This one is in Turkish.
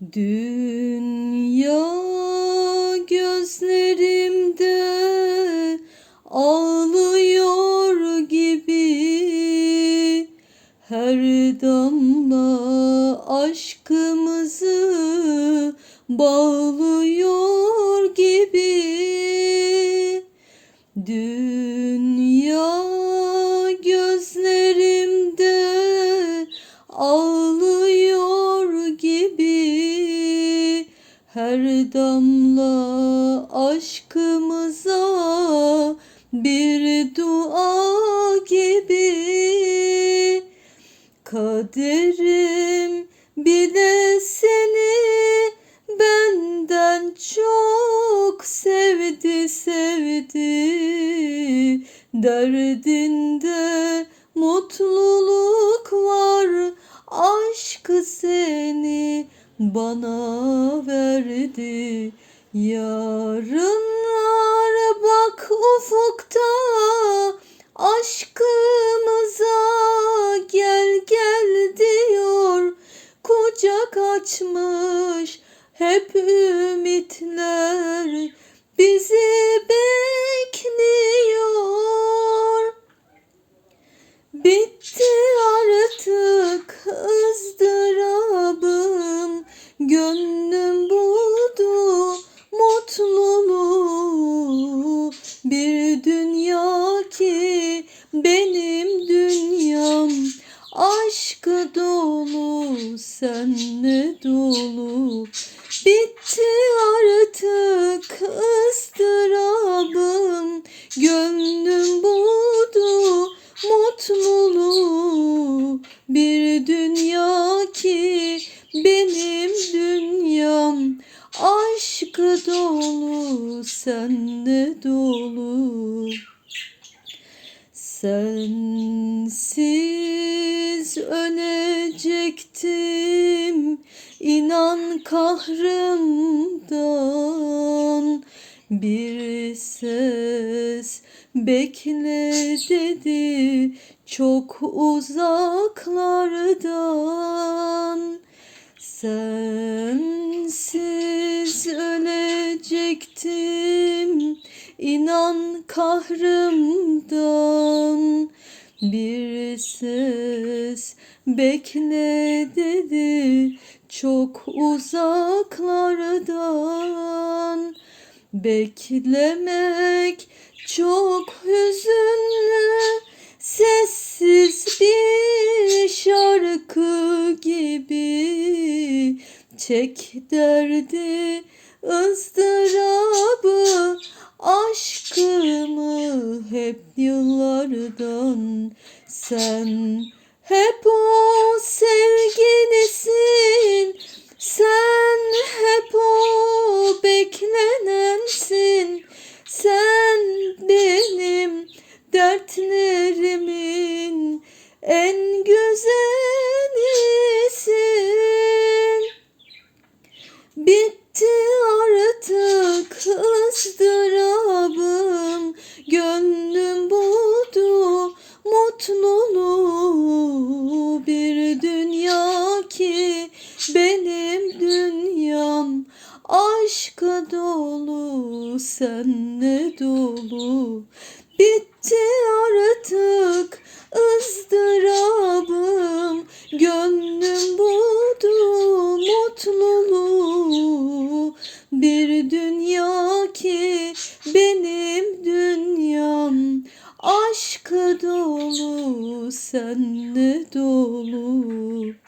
Dünya gözlerimde ağlıyor gibi. Her damla aşkımızı bağlıyor gibi. Dünya Her damla aşkımıza bir dua gibi. Kaderim bile seni benden çok sevdi sevdi. Derdinde mutluluk var aşkı seni bana verdi. Yarınlar bak ufukta aşkımıza Aşkı dolu senle dolu. Bitti artık ızdırabım Gönlüm buldu mutluluğu. Bir dünya ki benim dünyam. Aşkı dolu senle dolu Sensiz ölecektim inan kahrımdan. Bir ses bekle dedi çok uzaklardan. Sensiz ölecektim inan kahrımdan Bir ses bekle dedi. Çok uzaklardan Beklemek çok hüzünlü. Sessiz bir şarkı gibi Çek derdi ızdırabı Aşkımı hep yıllardan Sen hep o sevgilisin. Sen hep o beklenensin. Sen benim dertlerimin en güzelisin. Bitti artık ızdırabım ki benim dünyam Aşka dolu senle dolu. Bitti artık ızdırabım Gönlüm buldu mutluluğu. Bir dünya ki benim dünyam Aşkı dolu senle dolu